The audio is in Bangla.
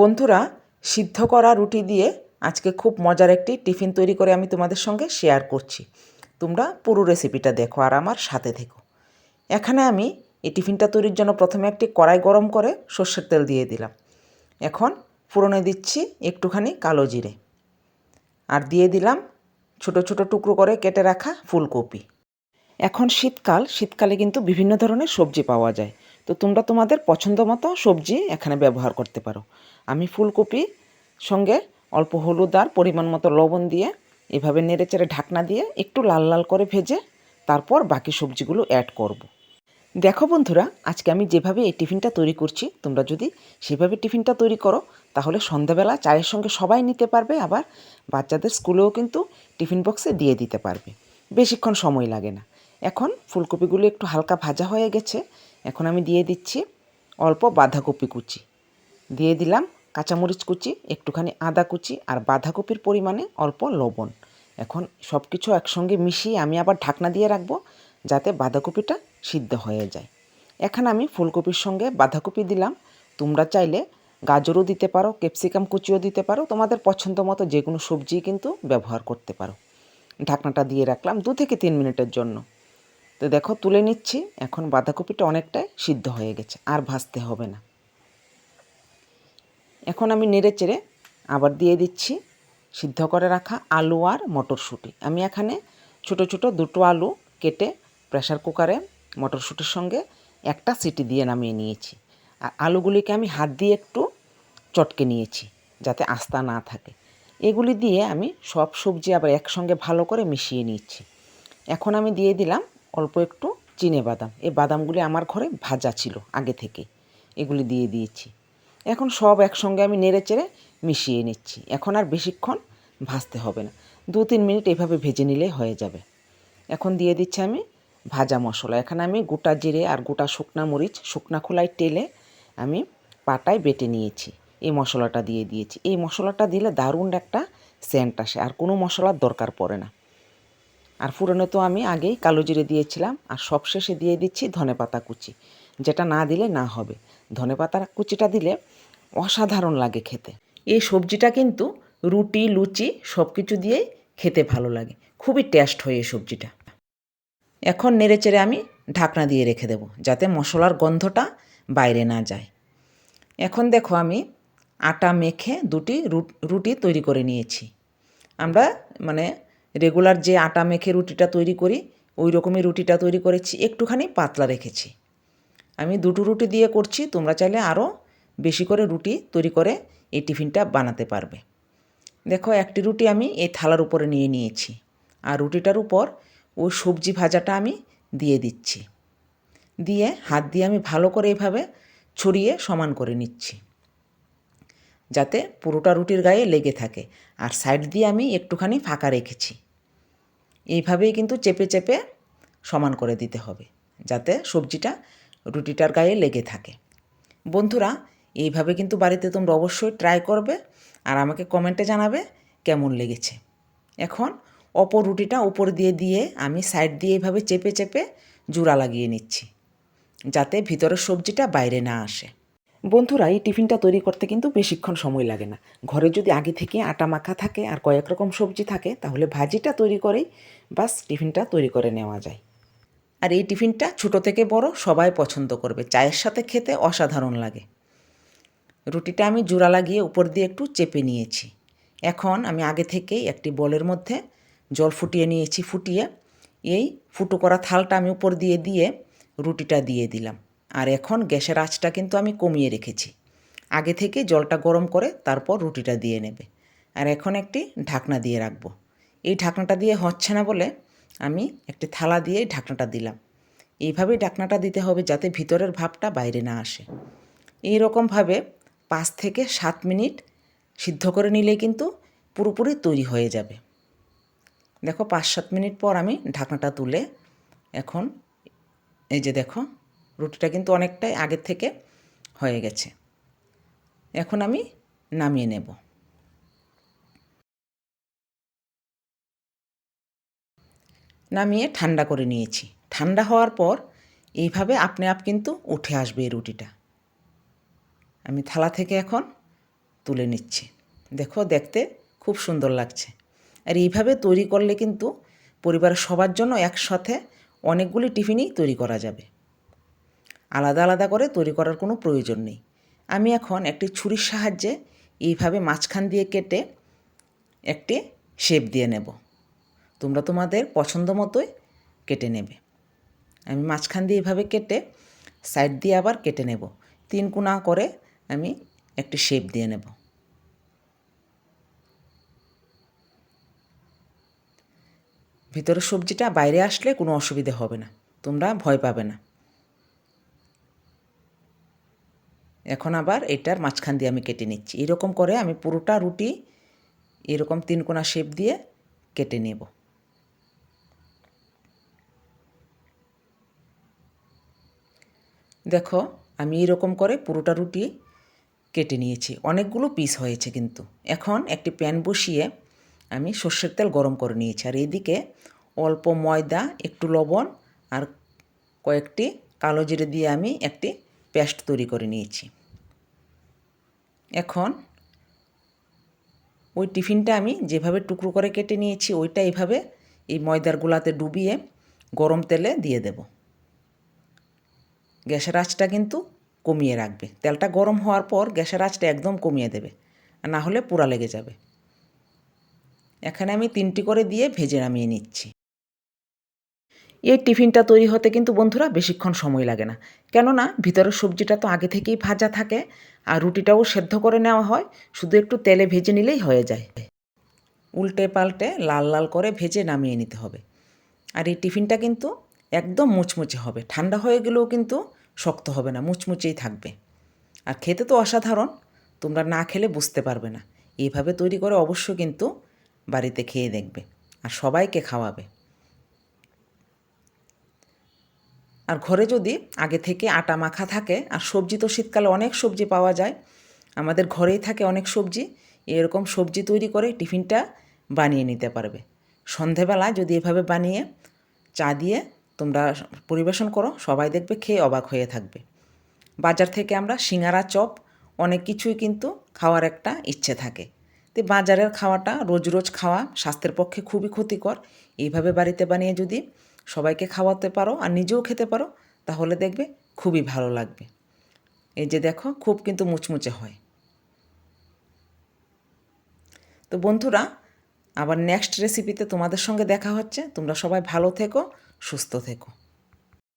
বন্ধুরা, সিদ্ধ করা রুটি দিয়ে আজকে খুব মজার একটি টিফিন তৈরি করে আমি তোমাদের সঙ্গে শেয়ার করছি। তোমরা পুরো রেসিপিটা দেখো আর আমার সাথে থেকো। এখানে আমি এই টিফিনটা তৈরির জন্য প্রথমে একটি কড়াই গরম করে সর্ষের তেল দিয়ে দিলাম। এখন ফোড়নে দিচ্ছি একটুখানি কালো জিরে আর দিয়ে দিলাম ছোট ছোট টুকরো করে কেটে রাখা ফুলকপি। এখন শীতকাল, শীতকালে কিন্তু বিভিন্ন ধরনের সবজি পাওয়া যায়। তো তোমরা তোমাদের পছন্দ মতো সবজি এখানে ব্যবহার করতে পারো। আমি ফুলকপি, সঙ্গে অল্প হলুদ আর পরিমাণ মতো লবণ দিয়ে এভাবে নেড়েচেড়ে ঢাকনা দিয়ে একটু লাল লাল করে ভেজে তারপর বাকি সবজিগুলো অ্যাড করব। দেখো বন্ধুরা, আজকে আমি যেভাবে এই টিফিনটা তৈরি করছি, তোমরা যদি সেভাবে টিফিনটা তৈরি করো, তাহলে সন্ধ্যাবেলা চায়ের সঙ্গে সবাই নিতে পারবে, আবার বাচ্চাদের স্কুলেও কিন্তু টিফিন বক্সে দিয়ে দিতে পারবে। বেশিক্ষণ সময় লাগে না। এখন ফুলকপিগুলো একটু হালকা ভাজা হয়ে গেছে এখন আমি দিয়ে দিচ্ছি অল্প বাঁধাকপি কুচি। দিয়ে দিলাম কাঁচামরিচ কুচি, একটুখানি আদা কুচি আর বাঁধাকপির পরিমাণে অল্প লবণ। এখন সব কিছু একসঙ্গে মিশিয়ে আমি আবার ঢাকনা দিয়ে রাখব যাতে বাঁধাকপিটা সিদ্ধ হয়ে যায়। এখানে আমি ফুলকপির সঙ্গে বাঁধাকপি দিলাম। তোমরা চাইলে গাজরও দিতে পারো, ক্যাপসিকাম কুচিও দিতে পারো, তোমাদের পছন্দ মতো যে কোনো সবজি কিন্তু ব্যবহার করতে পারো। ঢাকনাটা দিয়ে রাখলাম দু থেকে তিন মিনিটের জন্য। তো দেখো, তুলে নিচ্ছি। এখন বাঁধাকপিটা অনেকটাই সিদ্ধ হয়ে গেছে, আর ভাজতে হবে না। এখন আমি নেড়ে চেড়ে আবার দিয়ে দিচ্ছি সিদ্ধ করে রাখা আলু আর মটরশুঁটি। আমি এখানে ছোট ছোট দুটো আলু কেটে প্রেশার কুকারে মটরশুঁটির সঙ্গে একটা সিটি দিয়ে নামিয়ে নিয়েছি। আর আলুগুলিকে আমি হাত দিয়ে একটু চটকে নিয়েছি, যাতে আস্তা না থাকে। এগুলি দিয়ে আমি সব সবজি আবার একসঙ্গে ভালো করে মিশিয়ে নিচ্ছি। এখন আমি দিয়ে দিলাম অল্প একটু চিনে বাদাম। এই বাদামগুলি আমার ঘরে ভাজা ছিল আগে থেকে। এগুলি দিয়ে দিয়েছি। এখন সব একসঙ্গে আমি নেড়ে চেড়ে মিশিয়ে নিচ্ছি। এখন আর বেশিক্ষণ ভাজতে হবে না। দু তিন মিনিট এভাবে ভেজে নিলে হয়ে যাবে। এখন দিয়ে দিচ্ছি আমি ভাজা মশলা। এখানে আমি গোটা জিরে আর গোটা শুকনা মরিচ, শুকনা খোলায় টেলে আমি পাটায় বেটে নিয়েছি। এই মশলাটা দিয়ে দিয়েছি। এই মশলাটা দিলে দারুণ একটা সেন্ট আসে। আর কোনো মশলার দরকার পড়ে না। আর ফুরনে তো আমি আগেই কালো জিরে দিয়েছিলাম, আর সবশেষে দিয়ে দিচ্ছি ধনে পাতা কুচি। যেটা না দিলে না হবে। ধনে পাতা কুচিটা দিলে অসাধারণ লাগে খেতে। এই সবজিটা কিন্তু রুটি, লুচি সব কিছু দিয়েই খেতে ভালো লাগে। খুবই টেস্ট হয় এই সবজিটা। এখন নেড়ে চেড়ে আমি ঢাকনা দিয়ে রেখে দেবো, যাতে মশলার গন্ধটা বাইরে না যায়। এখন দেখো আমি আটা মেখে দুটি রুটি তৈরি করে নিয়েছি। আমরা মানে রেগুলার যে আটা মেখে রুটিটা তৈরি করি, ওই রকমই রুটিটা তৈরি করেছি, একটুখানি পাতলা রেখেছি। আমি দুটো রুটি দিয়ে করছি, তোমরা চাইলে আরও বেশি করে রুটি তৈরি করে এই টিফিনটা বানাতে পারবে। দেখো, একটি রুটি আমি এই থালার উপরে নিয়ে নিয়েছি, আর রুটিটার উপর ওই সবজি ভাজাটা আমি দিয়ে দিচ্ছি। দিয়ে হাত দিয়ে আমি ভালো করে এভাবে ছড়িয়ে সমান করে নিচ্ছি। যাতে পুরোটা রুটির গায়ে লেগে থাকে। আর সাইড দিয়ে আমি একটুখানি ফাঁকা রেখেছি। এইভাবেই কিন্তু চেপে চেপে সমান করে দিতে হবে, যাতে সবজিটা রুটিটার গায়ে লেগে থাকে। বন্ধুরা, এইভাবে কিন্তু বাড়িতে তোমরা অবশ্যই ট্রাই করবে আর আমাকে কমেন্টে জানাবে কেমন লেগেছে। এখন অপর রুটিটা উপর দিয়ে দিয়ে আমি সাইড দিয়ে এইভাবে চেপে চেপে জোড়া লাগিয়ে নিচ্ছি, যাতে ভিতরের সবজিটা বাইরে না আসে। বন্ধুরা এই টিফিনটা তৈরি করতে কিন্তু বেশিক্ষণ সময় লাগে না। ঘরে যদি আগে থেকে আটা মাখা থাকে আর কয়েক রকম সবজি থাকে, তাহলে ভাজিটা তৈরি করেই বাস টিফিনটা তৈরি করে নেওয়া যায়। আর এই টিফিনটা ছোটো থেকে বড় সবাই পছন্দ করবে, চায়ের সাথে খেতে অসাধারণ লাগে। রুটিটা আমি জোড়া লাগিয়ে উপর দিয়ে একটু চেপে নিয়েছি। এখন আমি আগে থেকেই একটি বলের মধ্যে জল ফুটিয়ে নিয়েছি, ফুটিয়ে এই ফুটো করা থালটা আমি উপর দিয়ে দিয়ে রুটিটা দিয়ে দিলাম। আর এখন গ্যাসের আঁচটা কিন্তু আমি কমিয়ে রেখেছি। আগে থেকে জলটা গরম করে তারপর রুটিটা দিয়ে নেবে। আর এখন একটি ঢাকনা দিয়ে রাখব। এই ঢাকনাটা দিয়ে হচ্ছে না বলে আমি একটি থালা দিয়ে ঢাকনাটা দিলাম। এইভাবেই ঢাকনাটা দিতে হবে যাতে ভিতরের ভাবটা বাইরে না আসে। এই রকমভাবে পাঁচ থেকে সাত মিনিট সিদ্ধ করে নিলেই কিন্তু পুরোপুরি তৈরি হয়ে যাবে। দেখো পাঁচ সাত মিনিট পর আমি ঢাকনাটা তুলে এখন এই যে দেখো রুটিটা কিন্তু অনেকটাই আগের থেকে হয়ে গেছে। এখন আমি নামিয়ে নেব। নামিয়ে ঠান্ডা করে নিয়েছি। ঠান্ডা হওয়ার পর এইভাবে আপনি আপ কিন্তু উঠে আসবে এই রুটিটা। আমি থালা থেকে এখন তুলে নিচ্ছি। দেখো, দেখতে খুব সুন্দর লাগছে। আর এইভাবে তৈরি করলে কিন্তু পরিবারের সবার জন্য একসাথে অনেকগুলি টিফিনই তৈরি করা যাবে। আলাদা আলাদা করে তৈরি করার কোনো প্রয়োজন নেই। আমি এখন একটি ছুরির সাহায্যে এইভাবে মাঝখান দিয়ে কেটে একটি শেপ দিয়ে নেব। তোমরা তোমাদের পছন্দ মতোই কেটে নেবে। আমি মাঝখান দিয়ে এইভাবে কেটে সাইড দিয়ে আবার কেটে নেব। তিন কোনা করে আমি একটি শেপ দিয়ে নেব। ভিতরের সবজিটা বাইরে আসলে কোনো অসুবিধে হবে না। তোমরা ভয় পাবে না। এখন আবার এটার মাঝখান দিয়ে আমি কেটে নিচ্ছি। এরকম করে আমি পুরোটা রুটি এরকম তিন কোনা শেপ দিয়ে কেটে নেব। দেখো, আমি এরকম করে পুরোটা রুটি কেটে নিয়েছি। অনেকগুলো পিস হয়েছে কিন্তু। এখন একটি প্যান বসিয়ে আমি সর্ষের তেল গরম করে নিয়েছি। আর এদিকে অল্প ময়দা, একটু লবণ আর কয়েকটি কালো জিরে দিয়ে আমি একটি পেস্ট তৈরি করে নিয়েছি। এখন ওই টিফিনটা আমি যেভাবে টুকরো করে কেটে নিয়েছি, ওইটা এইভাবে এই ময়দার গুলাতে ডুবিয়ে গরম তেলে দিয়ে দেব। গ্যাসের আঁচটা কিন্তু কমিয়ে রাখবে। তেলটা গরম হওয়ার পর গ্যাসের আঁচটা একদম কমিয়ে দেবে না হলে পোড়া লেগে যাবে। এখানে আমি তিনটি করে দিয়ে ভেজে নামিয়ে নিচ্ছি। এই টিফিনটা তৈরি হতে কিন্তু বন্ধুরা বেশিক্ষণ সময় লাগে না। কেননা ভিতরের সবজিটা তো আগে থেকেই ভাজা থাকে আর রুটিটাও সেদ্ধ করে নেওয়া হয়, শুধু একটু তেলে ভেজে নিলেই হয়ে যায়। উল্টে পাল্টে লাল লাল করে ভেজে নামিয়ে নিতে হবে। আর এই টিফিনটা কিন্তু একদম মুচমুচে হবে। ঠান্ডা হয়ে গেলেও কিন্তু শক্ত হবে না, মুচমুচেই থাকবে। আর খেতে তো অসাধারণ, তোমরা না খেলে বুঝতে পারবে না। এইভাবে তৈরি করে অবশ্য কিন্তু বাড়িতে খেয়ে দেখবে। আর সবাইকে খাওয়াবে। আর ঘরে যদি আগে থেকে আটা মাখা থাকে, আর সবজি তো শীতকালে অনেক সবজি পাওয়া যায়, আমাদের ঘরেই থাকে অনেক সবজি, এরকম সবজি তৈরি করে টিফিনটা বানিয়ে নিতে পারবে। সন্ধেবেলা যদি এভাবে বানিয়ে চা দিয়ে তোমরা পরিবেশন করো, সবাই দেখবে খেয়ে অবাক হয়ে থাকবে। বাজার থেকে আমরা সিঙ্গারা, চপ, অনেক কিছুই কিন্তু খাওয়ার একটা ইচ্ছে থাকে। তো বাজারের খাওয়াটা রোজ রোজ খাওয়া স্বাস্থ্যের পক্ষে খুবই ক্ষতিকর। এইভাবে বাড়িতে বানিয়ে যদি সবাইকে খাওয়াতে পারো আর নিজেও খেতে পারো, তাহলে দেখবে খুবই ভালো লাগবে। এই যে দেখো, খুব কিন্তু মুচমুচে হয়। তো বন্ধুরা, আবার নেক্সট রেসিপিতে তোমাদের সঙ্গে দেখা হচ্ছে। তোমরা সবাই ভালো থেকো, সুস্থ থেকো।